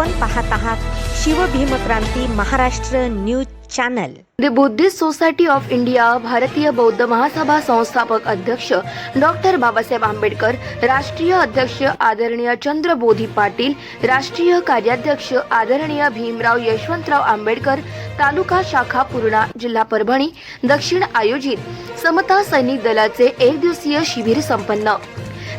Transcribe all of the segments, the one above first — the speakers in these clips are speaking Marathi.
आपण पाहत आहात Shivbhimkranti Maharashtra news channel. The Buddhist society of India Bharatiya Bauddha Mahasabha संस्थापक अध्यक्ष डॉक्टर बाबासाहेब आंबेडकर राष्ट्रीय अध्यक्ष आदरणीय चंद्रबोधी पाटील राष्ट्रीय कार्याध्यक्ष आदरणीय भीमराव यशवंतराव आंबेडकर तालुका शाखा पूर्णा जिल्हा परभणी दक्षिण आयोजित समता सैनिक दलाचे एक दिवसीय शिबिर संपन्न.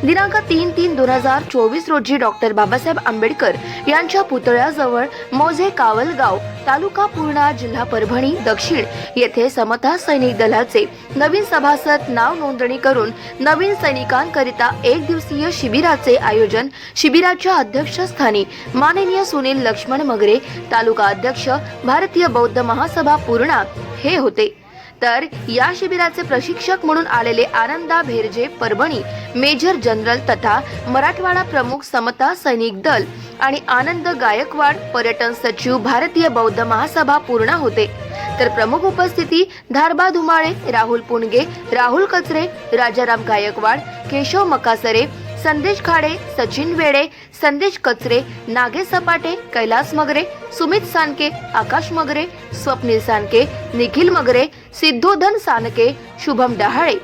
दिनांक तीन तीन दोन हजार चोवीस रोजी डॉक्टर बाबासाहेब आंबेडकर यांच्या पुतळ्याजवळ मोझे कावलगाव तालुका पूर्णा जिल्हा परभणी दक्षिण येथे समता सैनिक दलाचे नवीन सभासद नाव नोंदणी करून नवीन सैनिकांकरिता एक दिवसीय शिबिराचे आयोजन शिबिराच्या अध्यक्षस्थानी माननीय सुनील लक्ष्मण मगरे तालुका अध्यक्ष भारतीय बौद्ध महासभा पूर्णा हे होते. तर या शिबिराचे प्रशिक्षक म्हणून आलेले आनंदा भेरजे परभणी मेजर जनरल तथा मराठवाडा प्रमुख समता सैनिक दल आणि आनंद गायकवाड पर्यटन सचिव भारतीय बौद्ध महासभा पूर्णा होते. तर प्रमुख उपस्थिती धारबा धुमाळे राहुल पुणगे राहुल कचरे राजाराम गायकवाड केशव मकासरे संदेश खाडे सचिन वेडे संदेश कचरे नागे सपाटे कैलास मगरे सुमित सानके आकाश मगरे स्वप्नील सानके निखिल मगरे सिद्धोधन सानके शुभम डहाळे.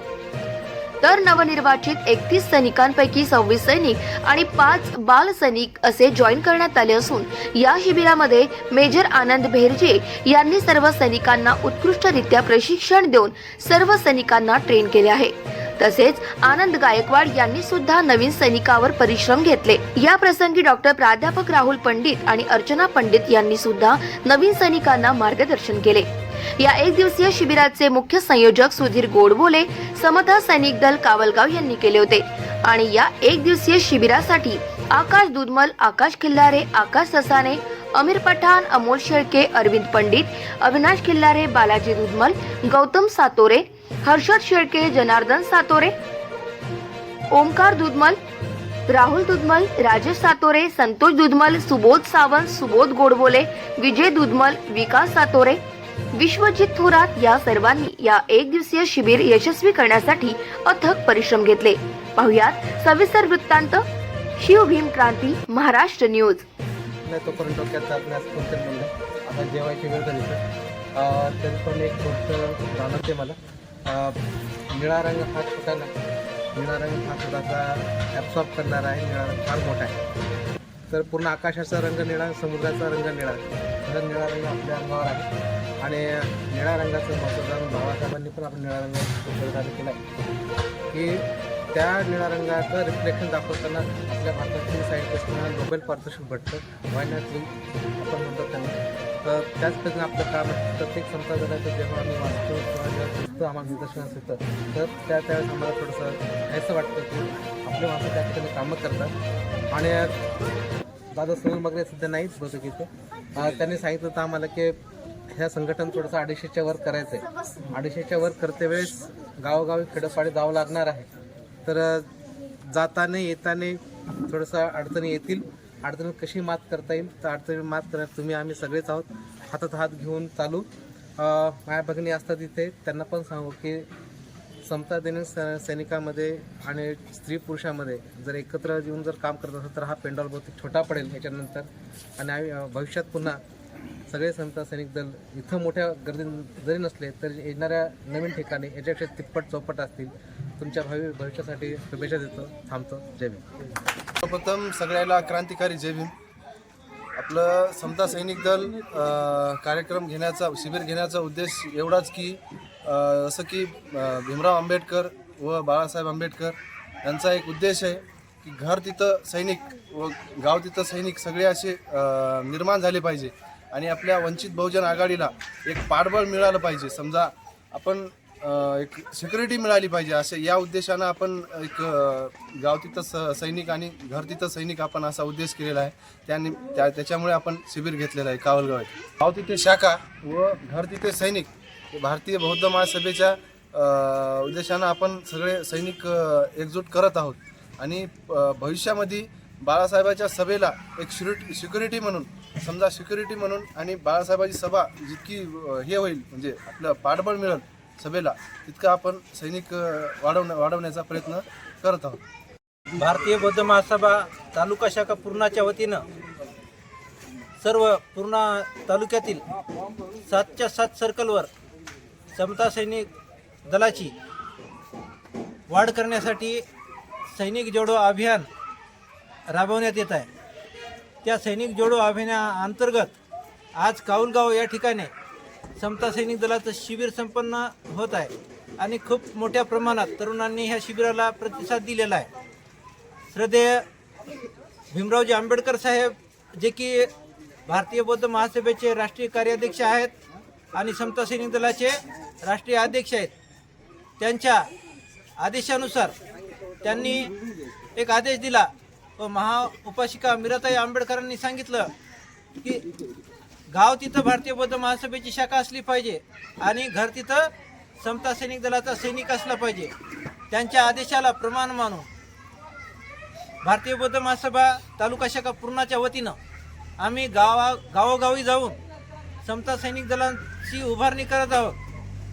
तर नवनिर्वाचित एकतीस सैनिकांपैकी सव्वीस सैनिक आणि पाच बाल सैनिक असे जॉईन करण्यात आले असून या शिबिरामध्ये मेजर आनंद भेरजे यांनी सर्व सैनिकांना उत्कृष्टरित्या प्रशिक्षण देऊन सर्व सैनिकांना ट्रेन केले आहे. तसेच आनंद गायकवाड यांनी सुद्धा नवीन सैनिकावर परिश्रम घेतले. या प्रसंगी डॉक्टर प्राध्यापक राहुल पंडित आणि अर्चना पंडित यांनी सुद्धा नवीन सैनिकांना मार्गदर्शन केले. या एक दिवसीय शिबिराचे मुख्य संयोजक सुधीर गोडबोले समता सैनिक दल कावलगाव यांनी केले होते. आणि या एक दिवसीय शिबिरासाठी आकाश दुधमल आकाश खिल्लारे आकाश ससाने अमीर पठाण अमोल शेळके अरविंद पंडित अविनाश खिल्लारे बालाजी दुधमल गौतम सातोरे हर्षद शेळके जनार्दन सातोरे ओमकार दुधमल राहुल दुधमल राजेश सातोरे संतोष दुधमल सुबोध सावंत सुबोध गोडबोले विजय दुधमल विकास सातोरे विश्वजित थोरात या सर्वांनी या एक दिवसीय शिबिर यशस्वी करण्यासाठी अथक परिश्रम घेतले. पाहुयात सविस्तर वृत्तांत. शिवभीम क्रांती महाराष्ट्र न्यूज. तोपर्यंत डोक्यात आपल्यास तरी. पण एक गोष्ट जाणवते मला. निळा रंग हा छोटा नाही निळा रंग हा थोडासा ॲब्सॉर्ब करणारा आहे. निळा रंग फार मोठा आहे. तर पूर्ण आकाशाचा रंग निळा समुद्राचा रंग निळा. तर निळा रंग आपल्या अंगावर आहे. आणि निळ्या रंगाचं मतदान बाबासाहेबांनी पण आपण निळ्या रंगाचं केलं केला आहे की त्या निळ्या रंगाचं रिफ्लेक्शन दाखवताना आपल्या भारतातील साहित्य नोबेल पारितोषिक भेटतं. वायनातून आपण म्हणतो त्यांना. तर त्याच पद्धतीने आपलं काम प्रत्येक संस्था जेव्हा आम्ही वाचतो किंवा जेव्हा दिसतं आम्हाला निदर्शनास येतं तर त्या त्यावेळेस आम्हाला थोडंसं असं वाटतं की आपले माणसं त्या ठिकाणी कामं करतात. आणि दादा सुनील मगरे सध्या नाहीच बहुतेक इथे. त्यांनी सांगितलं तर आम्हाला की ह्या संघटन थोडंसं अडीचशेच्या वर करायचं आहे अडीचशेच्या वर करते वेळेस गावोगावी खेडोपाडी जावं लागणार आहे. तर जाताने जाताना येताना थोडंसं अडचणी येतील. अडचणी कशी मात करता येईल? तर अडचणी मात करण्यात तुम्ही आम्ही सगळेच आहोत. हातात हात घेऊन चालू. माझ्या भगिनी असतात इथे. त्यांना पण सांगू की समता देणे स सैनिकामध्ये आणि स्त्री पुरुषामध्ये जर एकत्र येऊन जर काम करत असेल तर हा पेंडॉल बहुतेक छोटा पडेल ह्याच्यानंतर. आणि आम्ही भविष्यात पुन्हा सगळे समता सैनिक दल इथं मोठ्या गर्दी जरी नसले तरी येणाऱ्या नवीन ठिकाणी याच्यापेक्षा तिप्पट चौपट असतील. तुमच्या भावी भविष्यासाठी शुभेच्छा देतो. थांबतो. जय भीम. सर्वप्रथम सगळ्याला क्रांतिकारी जय भीम. आपलं समता सैनिक दल कार्यक्रम घेण्याचा शिबिर घेण्याचा उद्देश एवढाच की जसं की भीमराव आंबेडकर व बाळासाहेब आंबेडकर यांचा एक उद्देश आहे की घर तिथं सैनिक व गाव तिथं सैनिक सगळे असे निर्माण झाले पाहिजे. आणि आपल्या वंचित बहुजन आघाडीला एक पाठबळ मिळालं पाहिजे. समजा आपण एक सिक्युरिटी मिळाली पाहिजे असे या उद्देशानं आपण एक गाव तिथं स सैनिक आणि घर तिथं सैनिक आपण असा उद्देश केलेला आहे. त्याने त्या त्याच्यामुळे आपण शिबिर घेतलेलं आहे कावलगाव गाव तिथे शाखा व घर तिथे सैनिक भारतीय बौद्ध महासभेच्या उद्देशानं आपण सगळे सैनिक एकजूट करत आहोत. आणि भविष्यामध्ये बाळासाहेबाच्या सभेला एक सिक्युरिटी सिक्युरिटी म्हणून समजा सिक्युरिटी म्हणून आणि बाळासाहेबाची सभा जितकी हे होईल म्हणजे आपलं पाठबळ मिळेल सभेला तितकं आपण सैनिक अ, वाढवण्या वाढवण्याचा प्रयत्न करत आहोत. भारतीय बौद्ध महासभा तालुका शाखा पूर्णाच्या वतीनं सर्व पूर्णा तालुक्यातील सातच्या सात सर्कलवर समता सैनिक दलाची वाढ करण्यासाठी सैनिक जोडो अभियान राबवण्यात येत आहे. त्या सैनिक जोडो अभियानाअंतर्गत आज काऊलगाव या ठिकाणी समता सैनिक दलाचं शिबिर संपन्न होत आहे आणि खूप मोठ्या प्रमाणात तरुणांनी ह्या शिबिराला प्रतिसाद दिलेला आहे. श्रद्धेय भीमरावजी आंबेडकर साहेब जे की भारतीय बौद्ध महासभेचे राष्ट्रीय कार्याध्यक्ष आहेत आणि समता सैनिक दलाचे राष्ट्रीय अध्यक्ष आहेत. त्यांच्या आदेशानुसार त्यांनी एक आदेश दिला व महा उपासिका मीराताई आंबेडकरांनी सांगितलं की गाव तिथं भारतीय बौद्ध महासभेची शाखा असली पाहिजे आणि घर तिथं समता सैनिक दलाचा सैनिक असला पाहिजे. त्यांच्या आदेशाला प्रमाण मानून भारतीय बौद्ध महासभा तालुका शाखा पूर्णाच्या वतीनं आम्ही गावा गावोगावी जाऊन समता सैनिक दलांची उभारणी करत आहोत.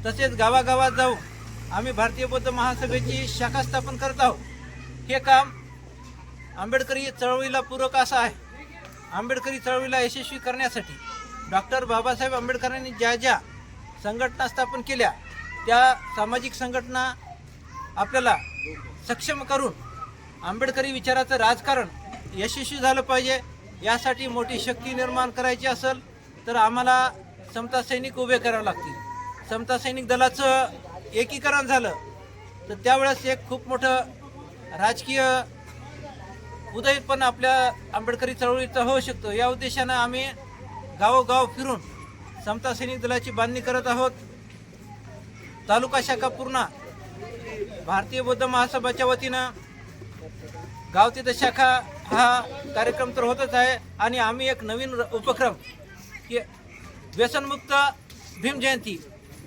तसेच गावागावात जाऊन आम्ही भारतीय बौद्ध महासभेची शाखा स्थापन करत आहोत. हे काम आंबेडकरी चळवळीला पूरक असा आहे. आंबेडकरी चळवळीला यशस्वी करण्यासाठी डॉक्टर बाबासाहेब आंबेडकरांनी ज्या ज्या संघटना स्थापन केल्या त्या सामाजिक संघटना आपल्याला सक्षम करून आंबेडकरी विचाराचं राजकारण यशस्वी झालं पाहिजे यासाठी मोठी शक्ती निर्माण करायची असेल तर आम्हाला समता सैनिक उभे करावे लागतील. समता सैनिक दलाचं एकीकरण झालं तर त्यावेळेस एक खूप मोठं राजकीय उदय पण आपल्या आंबेडकरी चळवळीचा होऊ शकतो. या उद्देशानं आम्ही गावोगाव फिरून समता सैनिक दलाची बांधणी करत आहोत. तालुका शाखा पूर्ण भारतीय बौद्ध महासभाच्या वतीनं गाव तिथं शाखा हा कार्यक्रम तर होतच आहे. आणि आम्ही एक नवीन र- उपक्रम की व्यसनमुक्त भीम जयंती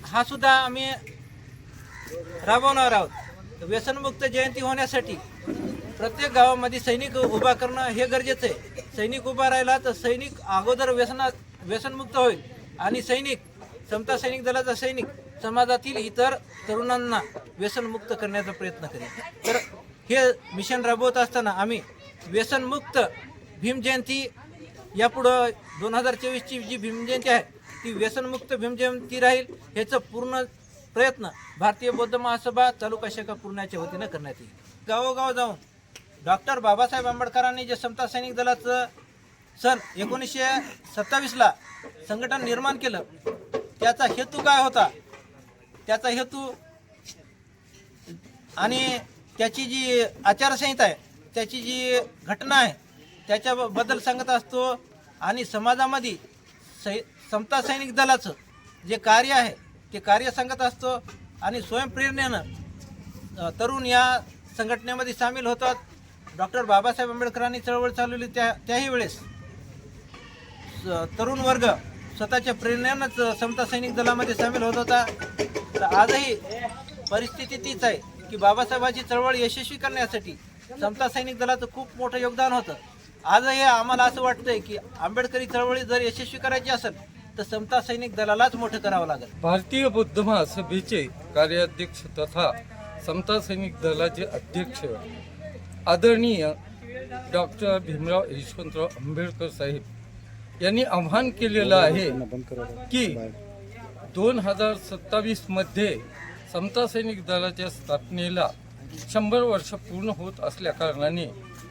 हा सुद्धा आम्ही राबवणार आहोत. व्यसनमुक्त जयंती होण्यासाठी प्रत्येक गावामध्ये सैनिक उभा करणं हे गरजेचं आहे. सैनिक उभा राहिला तर सैनिक अगोदर व्यसनात व्यसनमुक्त होईल. आणि सैनिक समता सैनिक दलाचा सैनिक समाजातील इतर तरुणांना व्यसनमुक्त करण्याचा प्रयत्न करेल. तर हे मिशन राबवत असताना आम्ही व्यसनमुक्त भीमजयंती यापुढं दोन हजार चोवीसची जी भीमजयंती आहे ती व्यसनमुक्त भीमजयंती राहील ह्याचं पूर्ण प्रयत्न भारतीय बौद्ध महासभा तालुका शाखा पूर्णाच्या वतीनं करण्यात येईल. गावोगाव जाऊन डॉक्टर बाबासाहेब आंबेडकरांनी जे समता सैनिक दलाचं सन एकोणीसशे सत्तावीसला संघटन निर्माण केलं त्याचा हेतू काय होता? त्याचा हेतू आणि त्याची जी आचारसंहिता आहे त्याची जी घटना आहे त्याच्याबद्दल सांगत असतो आणि समाजामध्ये सै समता सैनिक दलाचं जे कार्य आहे ते कार्य सांगत असतो आणि स्वयंप्रेरणेनं तरुण या संघटनेमध्ये सामील होतात. डॉक्टर बाबासाहेब आंबेडकरांनी चळवळ चालवली त्या त्याही वेळेस. स- तरुण वर्ग स्वतःच्या प्रेरणेनंच समता सैनिक दलामध्ये सामील होत होता. तर आजही परिस्थिती तीच आहे की बाबासाहेबांची चळवळ यशस्वी करण्यासाठी समता सैनिक दलाचं खूप मोठं योगदान होतं. आजही आम्हाला असं वाटतंय की आंबेडकरी चळवळी जर यशस्वी करायची असेल तर समता सैनिक दलालाच मोठं करावं लागेल. भारतीय बौद्ध महासभेचे कार्याध्यक्ष तथा समता सैनिक दलाचे अध्यक्ष आदरणीय डॉक्टर भीमराव यशवंतराव आंबेडकर साहेब यांनी आव्हान केलेलं आहे की दोन हजार सत्तावीसमध्ये समता सैनिक दलाच्या स्थापनेला शंभर वर्ष पूर्ण होत असल्या कारणाने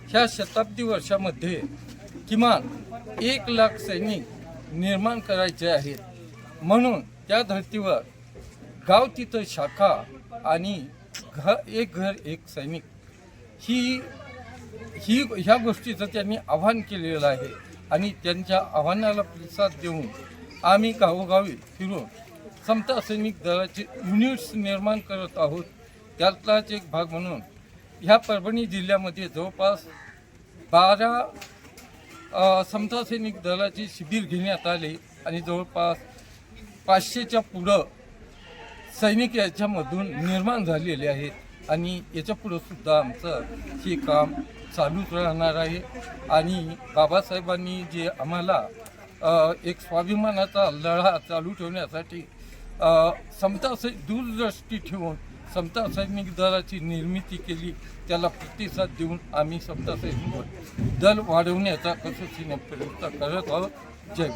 ह्या शताब्दी वर्षामध्ये किमान एक लाख सैनिक निर्माण करायचे आहेत. म्हणून त्या धर्तीवर गाव तिथं शाखा आणि घ एक घर एक सैनिक ही ही ह्या गोष्टीचं त्यांनी आव्हान केलेलं आहे. आणि त्यांच्या आव्हानाला प्रतिसाद देऊन आम्ही गावोगावी फिरून समता सैनिक दलाचे युनिट्स निर्माण करत आहोत. त्यातलाच एक भाग म्हणून ह्या परभणी जिल्ह्यामध्ये जवळपास बारा अ, समता सैनिक दलाचे शिबिर घेण्यात आले आणि जवळपास पाचशेच्या पुढं सैनिक याच्यामधून निर्माण झालेले आहेत. आणि याच्या पुढं सुद्धा आमचं हे काम चालूच राहणार आहे. आणि बाबासाहेबांनी जे आम्हाला एक स्वाभिमानाचा लढा चालू ठेवण्यासाठी अ, समता दूरदृष्टी ठेवून समता सैनिक दलाची निर्मिती केली त्याला प्रतिसाद देऊन आम्ही समता सैनिक दल वाढवण्याचा कसोशीने प्रयत्न करत आहोत. जय